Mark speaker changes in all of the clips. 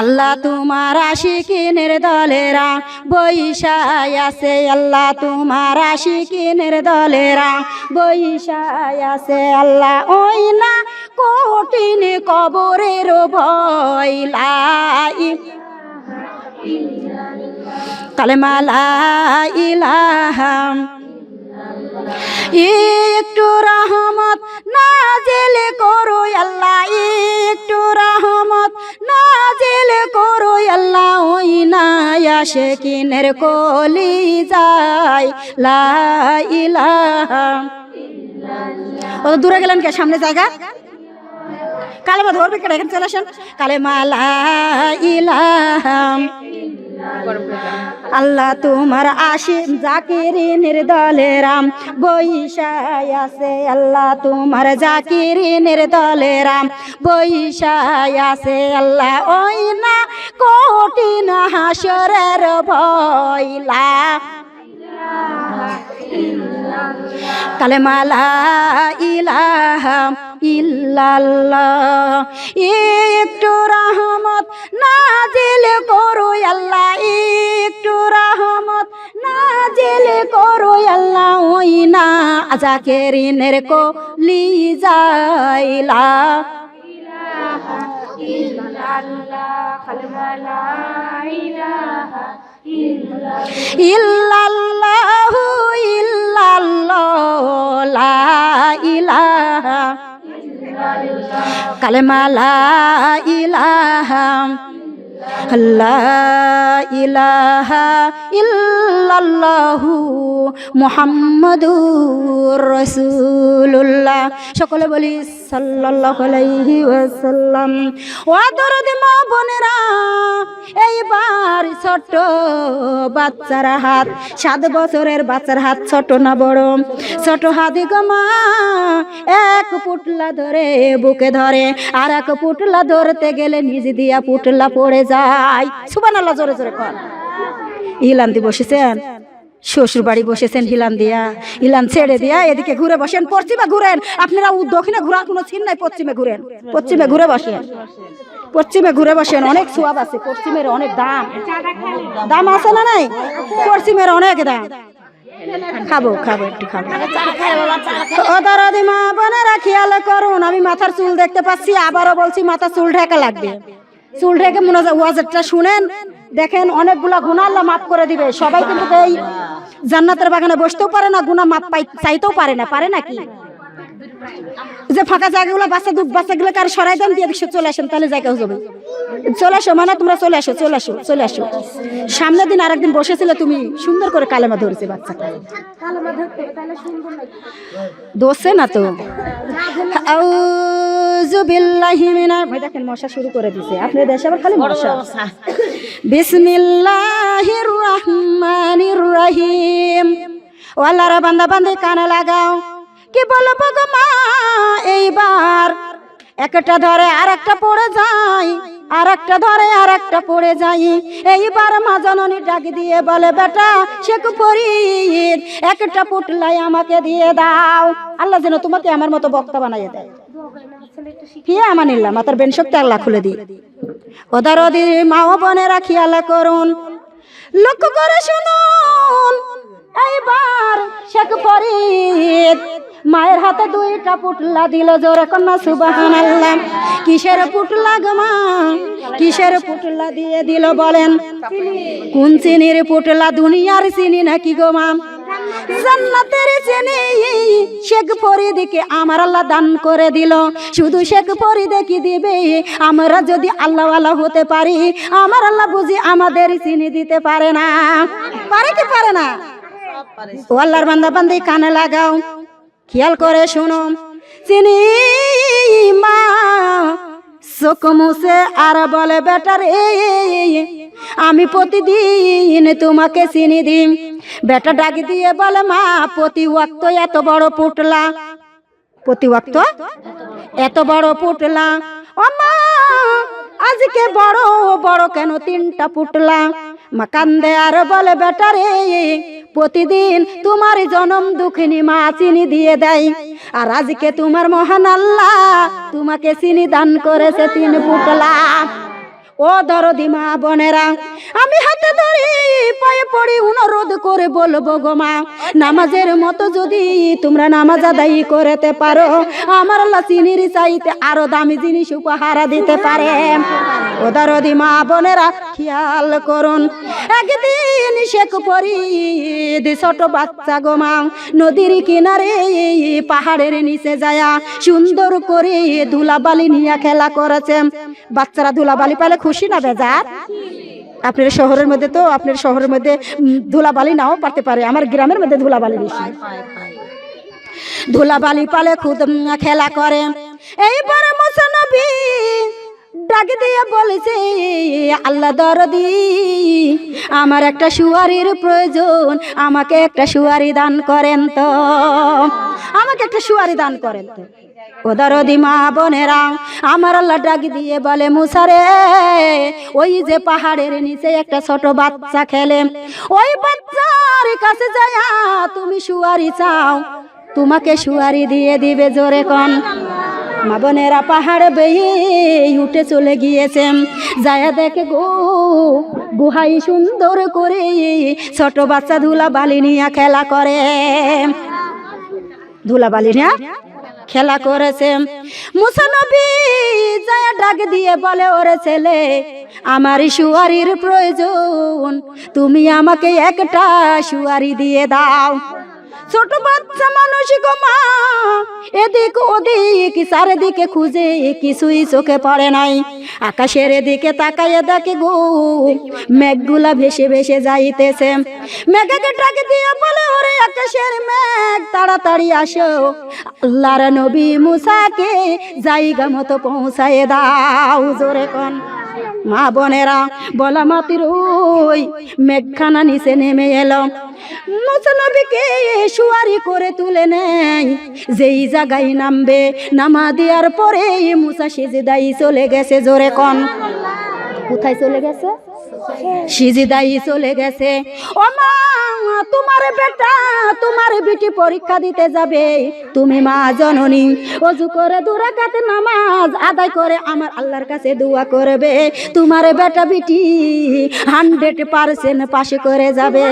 Speaker 1: আল্লাহ তোমার আশিকিনের দলেরা বৈশায় আছে। আল্লাহ তোমার আশিকিনের দলেরা বৈশায় আছে। আল্লাহ ওই না কঠিন কবরের ভয়। কালেমালা ইলাহাম একটু রহমত নাজেল করো আল্লাহ একটু রহমত নাজেল করো আল্লাহ, ওই না আসে কিনের কলি যায় লা ইলাহা ও, দূরে গেলেন কে? সামনে জায়গা? কালেমা ধরবে কেটে এখানে চলে আসেন। কালেমা লা ইলাহাম আল্লাহ তোমার আসিম জাকিরিনের দলেরাম বৈশায় আছে আল্লাহ তোমার জাকিরিনের দলেরাম বৈশায় আছে আল্লাহ ওই না কঠিন হাসরের ভয়লা। কালেমালা ইলাহা ইল্লাল্লাহ। একটু রহমত নাজিল করো আল্লাহ একটু রহমত নাজিল করো আল্লাহ। ওই না জাকেরিনের কো লি যাইলা ইল্লাল্লাহু। ইল্লাল্লাহ লা ইলাহা। সকলে বলি সাল্লাল্লাহু মা বোনেরা, এইবার ছোট বাচ্চার হাত, সাত বছরের বাচ্চার হাত ছোট না বড়। ছোট হাতি এক পুটলা ধরে বুকে ধরে, আর এক পুটলা ধরতে গেলে নিজ দিয়া পুটলা পড়ে যায়। সুবান আল্লাহ জোরে জোরে কর ইলান দি বসেছেন শ্বশুর বাড়ি বসেছেন হিলান দিয়া। হিলান ছেড়ে দিয়া এদিকে ঘুরে বসেন, পশ্চিমে ঘুরেন। আপনারা দক্ষিণে ঘুরার কোনো চিন নাই, পশ্চিমে ঘুরেন। পশ্চিমে ঘুরে বসেন। পশ্চিমে ঘুরে বসেন, অনেক সোয়াব আছে, পশ্চিমের অনেক দাম। দাম আছে না নাই? পশ্চিমের অনেক দাম। খাব খাব, একটু খাব। মা বোনেরা, খেয়াল করুন, আমি মাথার চুল দেখতে পাচ্ছি, আবারও বলছি মাথার চুল ঢাকা লাগবে। চুল রেখে মনে হয় ওয়াজেরটা শুনেন, দেখেন অনেকগুলা গুণা আল্লাহ মাফ করে দিবে। সবাই কিন্তু এই জান্নাতের বাগানে বসতেও পারে না গুণা মাপ পাই চাইতেও পারে না, পারে নাকি যে ফাঁকা জায়গাগুলো বাচ্চা দুধ বাচ্চাগুলো কার সরাই দেন দিয়ে চলে আসেন তাহলে জায়গা হয়ে যাবে। চলে আসো মানে তোমরা চলে আসো চলে আসো চলে আসো। সামনের দিন আরেকদিন বসেছিলে তুমি সুন্দর করে কালেমা ধরেছে বাচ্চাটা। দোষে না তো? দেখেন মশা শুরু করে দিছে। আপনি দেশে আবার খালি মশা। বিসমিল্লাহির রহমানির রহিম। ও আল্লাহর বান্দা বান্দে কানে লাগাও। কি বলব গো মা? এইবার একটা ধরে আর একটা পড়ে যায় আর একটা ধরে আর একটা পড়ে যাই এইবার মা জননী ডাক দিয়ে বলে, বেটা শেখ ফরিদ একটা পুটলাই আমাকে দিয়ে দাও। আল্লাহ যেন তোমাকে আমার মতো বক্তা বানাইয়ে দেয়। খুলে ওদার ওদি মা করুন। লক্ষ্য করে শুনুন। এইবার শেখ ফরিদ মায়ের হাতে দুইটা পুটলা দিল, জোরে কন্যা সুবাহান আল্লাহ কিসের পুটলা গো মা? কিসের পুটলা দিয়ে দিল বলেন? কোন চিনির পুটলা? দুনিয়ার চিনি নাকি গো মা? জান্নাতের চিনি। আমার আল্লাহ দান করে দিল। শুধু দিবে? আমরা যদি আল্লাহ আল্লাহ হতে পারি, আমার আল্লাহ বুঝি আমাদের চিনি দিতে পারে না। পারে কি পারে না? ও আল্লাহর বান্দা বান্দি কানে লাগাও, খেয়াল করে শুনো। চিনি মা, চোখ আর বলে বেটার আমি প্রতিদিন তোমাকে চিনি দিই বেটা ডাকি দিয়ে বলে, মা, প্রতি ওয়াক্ত এত বড় পুটলা। প্রতি ওয়াক্ত? এত বড় পুটলা। ও মা, আজকে বড় বড় কেন তিনটা পুটলা? মা কান্দে আর বলে, বেটা রে প্রতিদিন তোমার জনম দুঃখিনী মা চিনি দিয়ে দেয়। আর আজকে তোমার মহান আল্লাহ তোমাকে চিনি দান করেছে তিন পুটলা ও দরদি মা বোনেরা, আমি হাতে ধরি পায়ে পড়ি অনুরোধ করে বলব গো মা, নামাজের মতো যদি তোমরা নামাজ আদায় করতে পারো, আমার আল্লাহ চিনির চাইতে আরও দামি জিনিস উপহার দিতে পারে। ও দরদি মা বোনেরা, খেয়াল করুন, একদিন শেখ পরিদ ছোট বাচ্চা গো মা, নদীর কিনারে পাহাড়ের নিচে যায়া সুন্দর করে ধুলাবালি নিয়ে খেলা করেছে। বাচ্চারা ধুলাবালি পেলে খুশি না বেজার? আপনার শহরের মধ্যে তো, আপনার শহরের মধ্যে ধুলাবালি নাও পারতে পারে। আমার গ্রামের মধ্যে ধুলাবালি বেশি। ধুলাবালি পালে খুদ খেলা করে। এইবার মোসানবী ডাক দিয়ে বলেছে, আল্লাহ দরদি, আমার একটা সুয়ারির প্রয়োজন। আমাকে একটা সুয়ারি দান করেন তো। আমাকে একটা সুয়ারি দান করেন তো। মা বোনেরা, আমার দিয়ে বলে ওই যে পাহাড়ের নিচে একটা বাচ্চা ওই বাচ্চার কাছে তুমি সুয়ারি চাও। তোমাকে সুয়ারি দিয়ে দিবে জোরে কন। মা বোনেরা পাহাড় বেয়ে উঠে চলে গিয়েছে। যায়া দেখে গো গুহাই সুন্দর করে ছোট বাচ্চা ধুলা বালি নিয়ে খেলা করে। ধুলা বালি নিয়ে? খেলা করেছে। মুসানবী যায় ডাক দিয়ে বলে, ওরে ছেলে, আমার সুয়ারির প্রয়োজন। তুমি আমাকে একটা সুয়ারি দিয়ে দাও। ছোট বাচ্চা মানুষ গো মা। এদিক ওদিক, চারিদিকে খুঁজে কিছুই চোখে পড়ে নাই। আকাশের দিকে তাকাইয়ে দেখে গো, মেঘগুলা ভেসে ভেসে যাইতেছে। মেঘকে ডাকে দিয়ে বলে, ওরে আকাশের মেঘ, তাড়াতাড়ি আসো। আল্লাহর নবী মুসাকে জায়গা মতো পৌঁছায় দাও জোরে কোন। মা বোনেরা, বলা মাতির ওই মেঘখানা নিচে নেমে এলো। নবীকে সুয়ারি করে তুলে নেয়। যেই জায়গায় নামবে, নামা দেওয়ার পরে মুসা সিজিদাই চলে গেছে জোরে কন। কোথায় চলে গেছে? সিজিদাই চলে গেছে। ও মা তোমার বেটা, তোমার পরীক্ষা দিতে যাবে। তুমি মা জননী, অজু করে দুরাকাতে নামাজ আদায় করে আমার আল্লাহর কাছে দোয়া করবে। তোমার বেটা হান্ড্রেড পার্সেন্ট পাশে করে যাবে।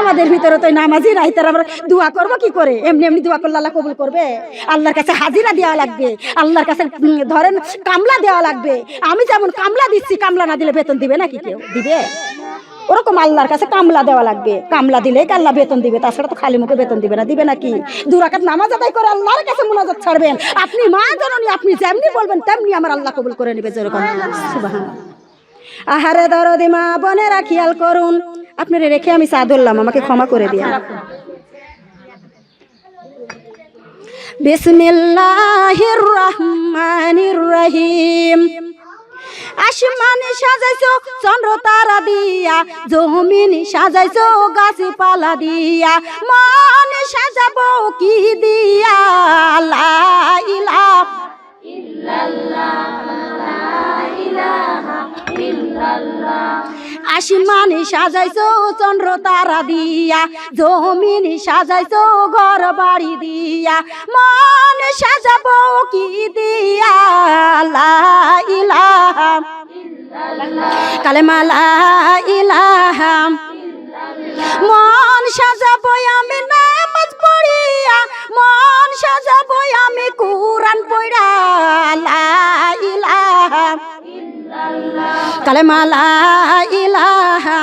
Speaker 1: আমাদের ভিতরে তো নামাজই নাই, তার আমরা দোয়া করব কি করে? এমনি এমনি দোয়া করলে আল্লাহ কবুল করবে। আল্লাহর কাছে হাজিরা দেওয়া লাগবে, আল্লাহর কাছে ধরেন কামলা দেওয়া লাগবে। আমি যেমন কামলা দিচ্ছি, কামলা না দিলে বেতন দিবে নাকি কেউ? দিবে? ওরকম আল্লাহর কাছে কামলা দেওয়া লাগবে। কামলা দিলে আল্লাহ বেতন দিবে, তাছাড়া তো খালি মুখে বেতন দিবে না, দিবে নাকি দুরাকাত নামাজ আদায় করে আল্লাহর কাছে মোনাজাত ছাড়বেন। আপনি মা জননী, আপনি যেমনি বলবেন তেমনি আমার আল্লাহ কবুল করে নেবে যেরকম। আহারে দরদি মা বোনেরা, খেয়াল করুন। আপনারা রেখে আমি চা ধরলাম, আমাকে ক্ষমা করে দিয়া বিসমিল্লাহির রহমানির রহিম। আসমান সাজাইছো, চন্দ্র তারা দিয়া, জমিন সাজাইছো গাছে পালা দিয়া। মন সাজাবো কি দিয়া? লা ইলাহা আসমান সাজাইছো চন্দ্র তারা দিয়া, জমিন সাজাইছো ঘর বাড়ি দিয়া। মন সাজাবো কি দিয়া? লা ইলাহা। কালেমা লা ইলাহা। মন সাজাবো আমি নামাজ পড়িয়া মন সাজাবো আমি কুরআন পড়া লা ইলাহা কালেমা লা ইলাহা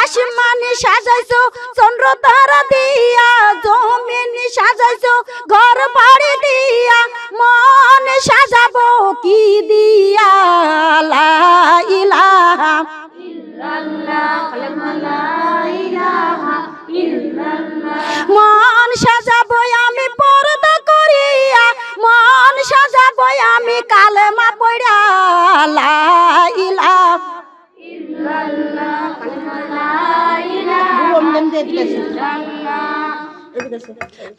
Speaker 1: আসমানে সাজাইছো চন্দ্র তারা দিয়া, জমিন সাজাইছো ঘর বাড়ি দিয়া, মন সাজাবো কি দিয়া, লা ইলাহা মন সাজাবো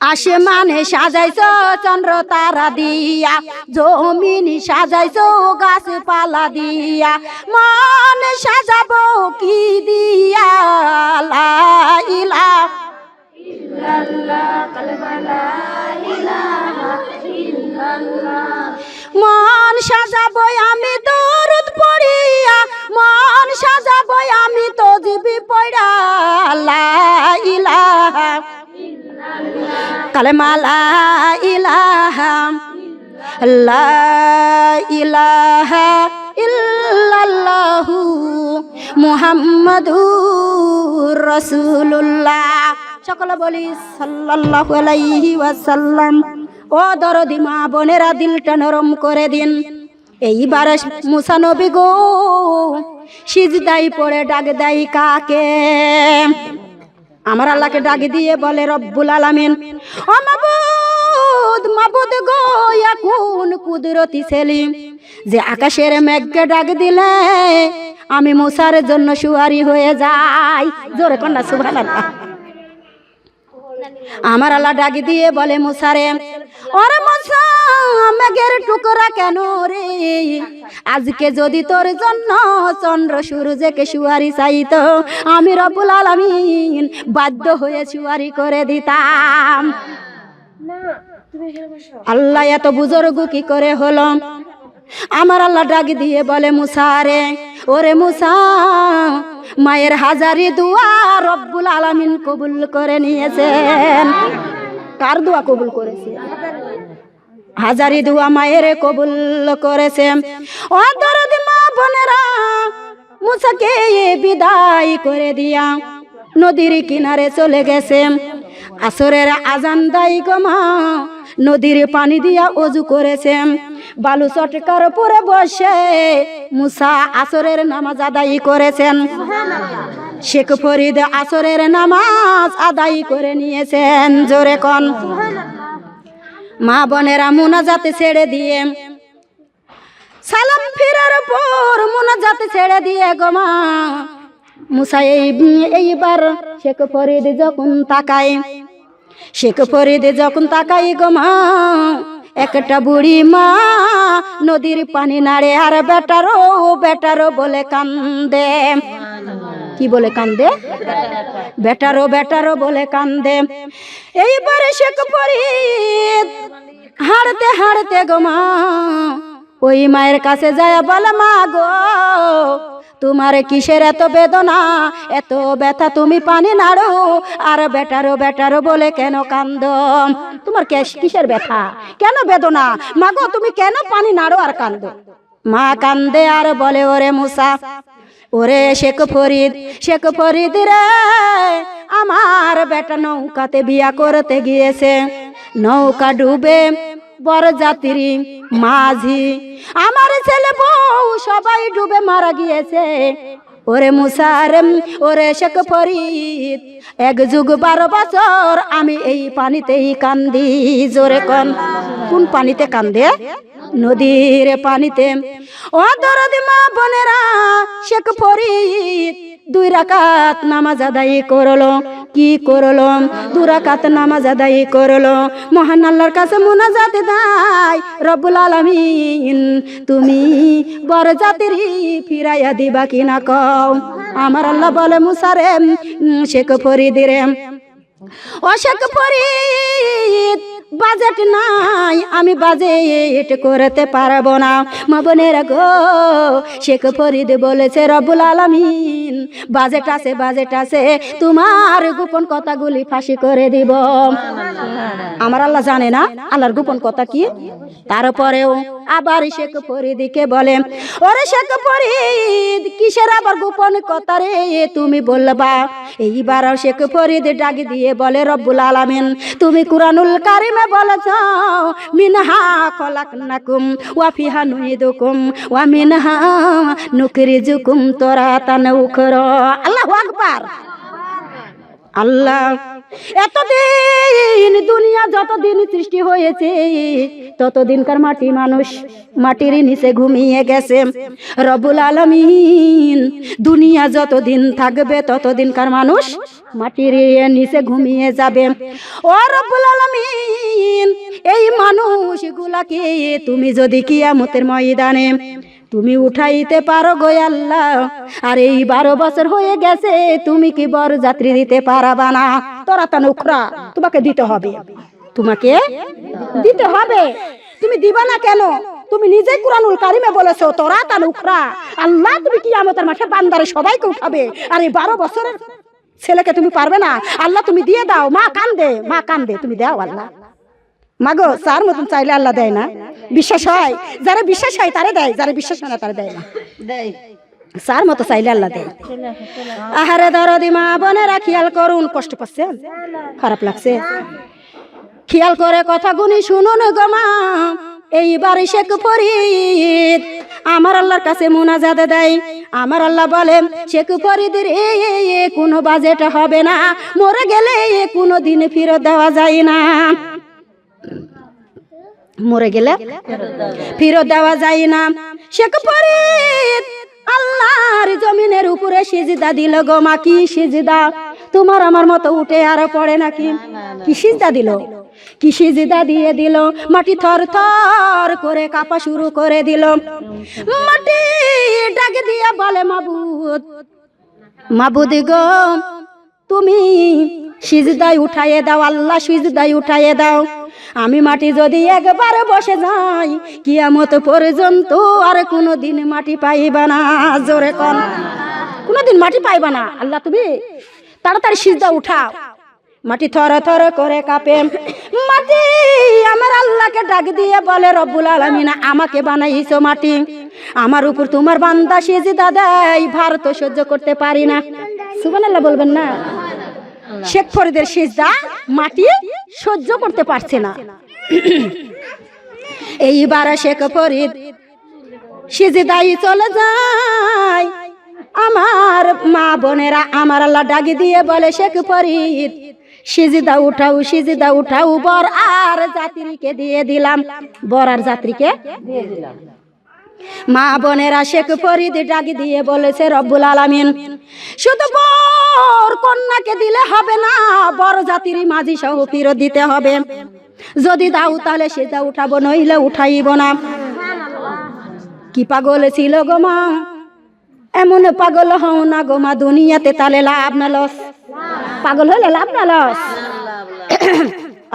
Speaker 1: আসমানে সাজাইছো, চন্দ্র তারা দিয়া। জমিন সাজাইছো, গাছপালা দিয়া। মন সাজাবো কি দিয়া? ইলা মন সাজাবো আমি কালেমা লা ইলাহা লা ইলাহা ইল্লাল্লাহু মুহাম্মাদুর রাসূলুল্লাহ। সকলে বলি সাল্লাল্লাহু আলাইহি ওয়াসাল্লাম, ও দরদি মা বোনেরা, দিলটা নরম করে দিন। এইবার মুসা নবী গো সিজদাই পড়ে ডাক দেয় কাকে? আমার আল্লাহকে ডাকি দিয়ে বলে, রব্বুল আলামিন। ও মাবুদ মাবুদ গো, ইয়াকুন কুদরতি সেলিম, যে আকাশের মেঘকে ডাক দিলে আমি মুসার জন্য সুয়ারি হয়ে যাই। জোরে কন্যা, সুবহানাল্লাহ। আমার আল্লাহ ডাক দিয়ে বলে মুসারে ওরে মুসা মেঘের টুকরা কেন রে? আজকে যদি তোর জন্য চন্দ্র সূর্যকে সুয়ারি চাইতো আমি রবুল আলামিন বাধ্য হয়ে সুয়ারি করে দিতাম। আল্লাহ এত বুজুর্গ কি করে হলো? আমার আল্লাহ ডাক দিয়ে বলে মুসারে ওরে মুসা, মায়ের হাজারি দুয়া রব্বুল আলামিন কবুল করে নিয়েছেন। কার দোয়া কবুল করেছে? হাজারি দুয়া মায়ের কবুল করেছে মা মুসাকে বিদায় করে দিয়া নদীর কিনারে চলে গেছে আসরের আজান দাই গমা নদীর পানি দিয়া অজু করেছে বালু চটকার উপরে বসে মুসা আসরের নামাজ আদায় করেছেন। শেখ ফরিদ আসরের নামাজ আদায় করে নিয়েছেন জোরে কন। মা বোনেরা মুনাজাতে ছেড়ে দিয়ে। সালাম ফিরার পর মুনাজাতে ছেড়ে দিয়ে গো মা। মুসা এই এইবার শেখ ফরিদ যখন তাকায় শেখ ফরিদ যখন তাকাই গো মা, একটা বুড়ি মা নদীর পানি নাড়ে, আর বেটারো বেটারো, বলে কান্দে। কি বলে কান্দে? বেটারো বেটারো, বলে কান্দে। এইবারে শেখ ফরিদ হাড়তে হাড়তে গো মা, ওই মায়ের কাছে যায় বলে মা গো তোমার কিসের এত বেদনা? এত ব্যথা তুমি পানি নাড়ো। আর বেটারো বেটারো বলে কেন কান্দ? তোমার কেস- কিসের ব্যথা? কেন বেদনা? মাগো, তুমি কেন পানি নাড়ো আর কান্দ? মা কান্দে আর বলে, ওরে মুসা, ওরে শেখ ফরিদ শেখ ফরিদ রে, আমার বেটা নৌকাতে বিয়া করতে গিয়েছে। নৌকা ডুবে বড় জাতিরি মাঝি। আমার ছেলে বউ সবাই ডুবে মারা গিয়েছে। ওরে মুসার ওরে শেখ ফরিদ, এক যুগ বারো বছর আমি এই পানিতেই কান্দি। জোরে কন, কোন পানিতে কান্দে? নদীর পানিতে। ও দরদি মা বোনেরা, শেখ ফরিদ, দুই রাকাত নামাজ আদায় করল। কি করল দুরাকাত নামাজ আদায় করল মহান আল্লাহর কাছে মোনাজাত দাই রব্বুল আলামিন, তুমি বড় জাতির ফিরাইয়া দিবা কি না কও? আমার আল্লাহ বলে মুসারে শেখ ফরিদিরে ও শেখ ফরিদ বাজেট নাই আমি বাজেট করতে পারব না। মা বোনের গো শেখ ফরিদ বলেছে রব্বুল আলামিন বাজেট আছে বাজেট আছে তোমার গোপন কথাগুলি ফাঁসি করে দিব। আমার আল্লাহ জানে না আল্লাহর গোপন কথা কি? তারপরেও আবার শেখ ফরিদকে বলে ওরে শেখ ফরিদ কিসের আবার গোপন কথা রে তুমি বলবা? এইবার শেখ ফরিদ ডাক দিয়ে বলে রব্বুল আলামিন তুমি কুরআনুল কারিমে বলেছ, মিনহা খলাকনাকুম ওয়া ফিহা নুইদুকুম ওয়া মিনহা নুখরিজুকুম তারাতান উখরা। আল্লাহু আকবার। আল্লাহ, এতদিন দুনিয়া যতদিন সৃষ্টি হয়েছে, ততদিনকার মাটি মানুষ মাটির নিচে ঘুমিয়ে গেছে। রবুল আলমিন, দুনিয়া যতদিন থাকবে ততদিনকার মানুষ মাটির নিচে ঘুমিয়ে যাবে। ও রবুল আলমিন এই তুমি যদি কিয়ামতের ময়দানে তুমি উঠাইতে পারো আর এই বারো বছর হয়ে গেছে, তুমি কি বড় যাত্রী দিতে পারাবা না? তোরা তা তোমাকে দিতে হবে। তোমাকে দিতে হবে। তুমি দিবা না কেন? তুমি নিজে কুরআনুল কারিমে বলেছ, তোরা তা আল্লাহ তুমি কি আমাদের মাঠে বান্দারে সবাইকে উঠাবে। আর এই বারো বছরের ছেলেকে তুমি পারবে না। আল্লাহ তুমি দিয়ে দাও, মা কান্দে মা কান্দে, তুমি দাও আল্লাহ। মাগো স্যার মতন চাইলে আল্লাহ দেয় না। বিশ্বাস হয়? যারা বিশ্বাস হয় তারা দেয়। যারা বিশ্বাস হয় না তারে দেয় না। স্যার মতো চাইলে আল্লাহ দেয়। আহারে দরদি মা বোনেরা খেয়াল করুন কষ্ট পাচ্ছেন খারাপ লাগছে। খেয়াল করে কথা গুনি শুনুন গো মা। এইবার শেখ ফরিদ আমার আল্লাহর কাছে মুনাজাত দেয়। আমার আল্লাহ বলে শেখ ফরিদের কোনো বাজেট হবে না। মরে গেলে কোনো দিন ফেরত দেওয়া যায় না। মরে গেলে ফেরত দেওয়া যায় না। শেখ ফরিদ আল্লাহর জমিনের উপরে সিজদা দিল গো মা, কি সিজদা? তোমার আমার মতো উঠে আর পড়ে নাকি কি? সিজদা দিল? কি সিজদা দিয়ে দিল? মাটি থর থর করে কাপা শুরু করে দিল। মাটি ডাকে দিয়ে বলে, মাবুদ, মাবুদি গো, তুমি সিজদাই উঠাইয়ে দাও, আল্লাহ সিজদাই উঠাইয়ে দাও। আমি মাটি যদি একবার বসে যাই, কিয়ামত পর্যন্ত আর কোনো দিন মাটি পাইবা না, জোরে কন। কোনোদিন মাটি পাইবা না, আল্লাহ তুমি তাড়াতাড়ি সিজদা উঠাও। মাটি থর থর করে কাঁপে মাটি আমার আল্লাহকে ডাক দিয়ে বলে, রব্বুল আলমিন, আমাকে বানাইছো মাটি। আমার উপর তোমার বান্দা সিজদা দেয়, ভার তো সহ্য করতে পারি না। সুবহানাল্লাহ বলবেন না। শেখ ফরিদের সিজদা মাটি সহ্য করতে পারছে না। এইবার শেখ ফরিদ সিজদাই চলে যায়। আমার মা বোনেরা আমার আল্লাহ ডাকি দিয়ে বলে, শেখ ফরিদ, সিজদা উঠাও, সিজিদা উঠাও, বর আর যাত্রীকে দিয়ে দিলাম। বর আর যাত্রীকে দিয়ে দিলাম। মা বোনেরা শেখ ফরিদ ডাকি দিয়ে বলেছে, রব্বুল আলামিন, শুধু বর কন্যাকে দিলে হবে না বড় জাতির মাঝি সহ ফিরত দিতে হবে। যদি দাও তাহলে সেটা উঠাবো, নইলে উঠাইব না। কি পাগল ছিল গো মা? এমন পাগল হও না গো মা, দুনিয়াতে তাহলে লাভ না লস। পাগল হলে লাভ না লস।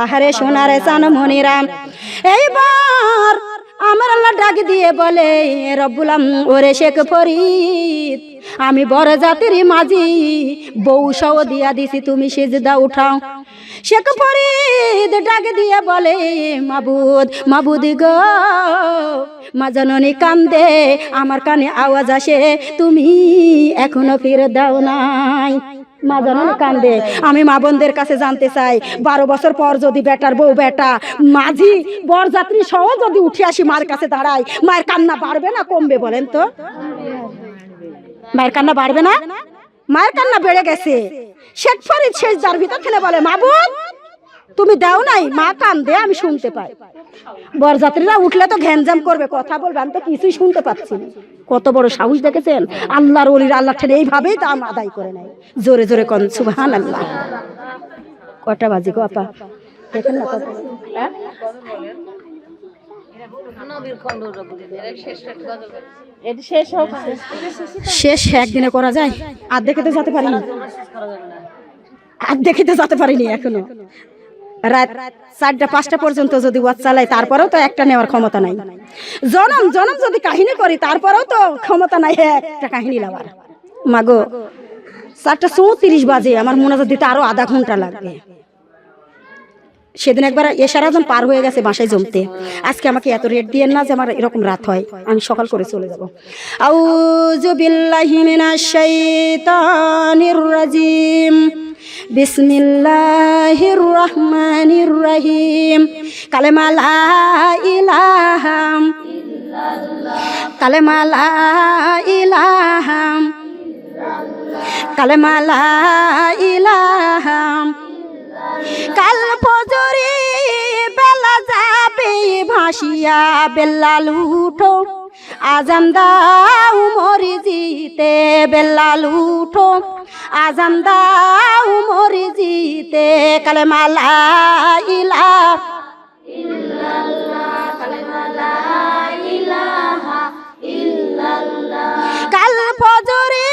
Speaker 1: আহারে সোনারে চান মনিরাম এইবার আমার আল্লাহ ডাক দিয়ে বলে রব্বুলাম ওরে শেখ ফরিদ, আমি বড় জাতির মাঝি, বউ সহ দিয়া দিছি, তুমি সেজদা উঠাও। শেখ ফরিদ ডাক দিয়ে বলে, মাবুদ মাবুদ গো, মা জননী কান্দে, আমার কানে আওয়াজ আসে, তুমি এখনও ফিরে দাও নাই। মা কান্দে। আমি মা বোনদের কাছে জানতে চাই, বারো বছর পর যদি বেটার বউ বেটা, মাঝি, বরযাত্রী সহ যদি উঠে আসি মার কাছে দাঁড়াই মায়ের কান্না বাড়বে না, কমবে বলেন তো? মায়ের কান্না বাড়বে না? মায়ের কান্না বেড়ে গেছে। শেখ ফরিদ শেষ যার ভিতর খেলে বলে মাবুদ তুমি দাও নাই, মা কান্দে, আমি শুনতে পাই। বরযাত্রীরা উঠলে তো ঘ্যানজাম করবে, কথা বলবে, আমি তো কিছুই শুনতে পাচ্ছি না। কত বড় সাহস দেখেছেন? আল্লাহর অলির আল্লাহ ঠেলে এইভাবেই দাম আদায় করে নেয়। জোরে জোরে কন সুবহান আল্লাহ কটা বাজে গো আপা? দেখেন না কত। হ্যাঁ? শেষ একদিনে করা যায়। আর দেখে তো যেতে পারিনি। আর দেখে তো যেতে পারিনি এখনও। রাত চারটা, পাঁচটা পর্যন্ত যদি ওয়াজ চালাই, তারপরেও তো একটা নেওয়ার ক্ষমতা নাই। জনম জনম যদি কাহিনী করি, তারপরেও তো ক্ষমতা নাই একটা কাহিনী নেওয়ার মাগো, চারটা চৌত্রিশ বাজে, আমার মনে হয় দিতে আরও আধা ঘণ্টা লাগবে। সেদিন একবার এশার আজম পার হয়ে গেছে বাসায় জমতে। আজকে আমাকে এত রেট দিয়ে না যে আমার এরকম রাত হয়, আমি সকাল করে চলে যাব। আউযু বিল্লাহি মিনাশ রাজিম। বিসমিল্লাহির রহমানির রহিম কালেমা লা ইলাহা কালেমা লা ইলাহা কালেমা লা ইলাহা কাল ফজরে বেলা যাবে ভাসিয়া বেল্লা লুঠো আজান দাও মরি জিতে বেল্লা লুঠো আজান দাও মরি জিতে কালে মালা ইলা কাল ফজরে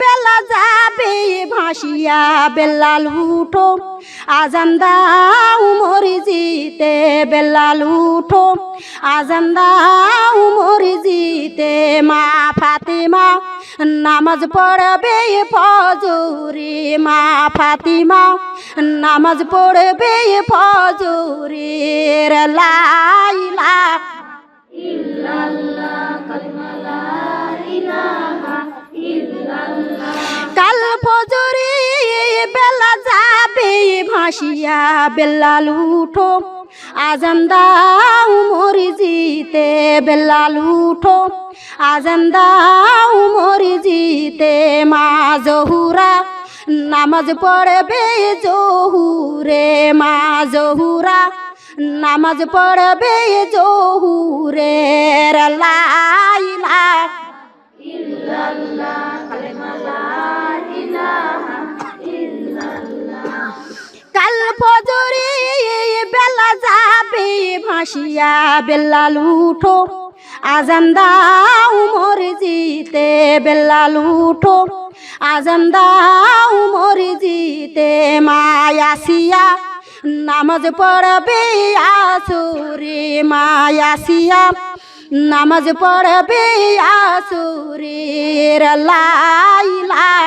Speaker 1: বেলা যাবে, ভাসিয়া বেল্লা লুঠো আজান মরি জিতে বেল্লা লুঠো আজান দাও মরি জিতে মা ফাতিমা, নামাজ পড়বে ফজরে। মা ফাতিমা, নামাজ পড়বে ফজরে। লাইলা কাল ফজরে বেলা যাবে, ভাসিয়া বেল্লা লুঠো আজান দাও মরি জিতে বেল্লা লুঠো আজান দাও মরি জিতে মা জহুরা। নামাজ পড়বে জহুরে, মা জহুরা। নামাজ পড়বে জহুরে কাল ফজরে বেলা যাবে, ভাসিয়া বেল্লা লুঠো। আজান দাও জিতে বেল্লা লুঠো। আজান দাও মরে জিতে মায়াসিয়া নামাজ পড়বে আসুরে মায়াসিয়া নামাজ পড়বে আসুরের লাইলা।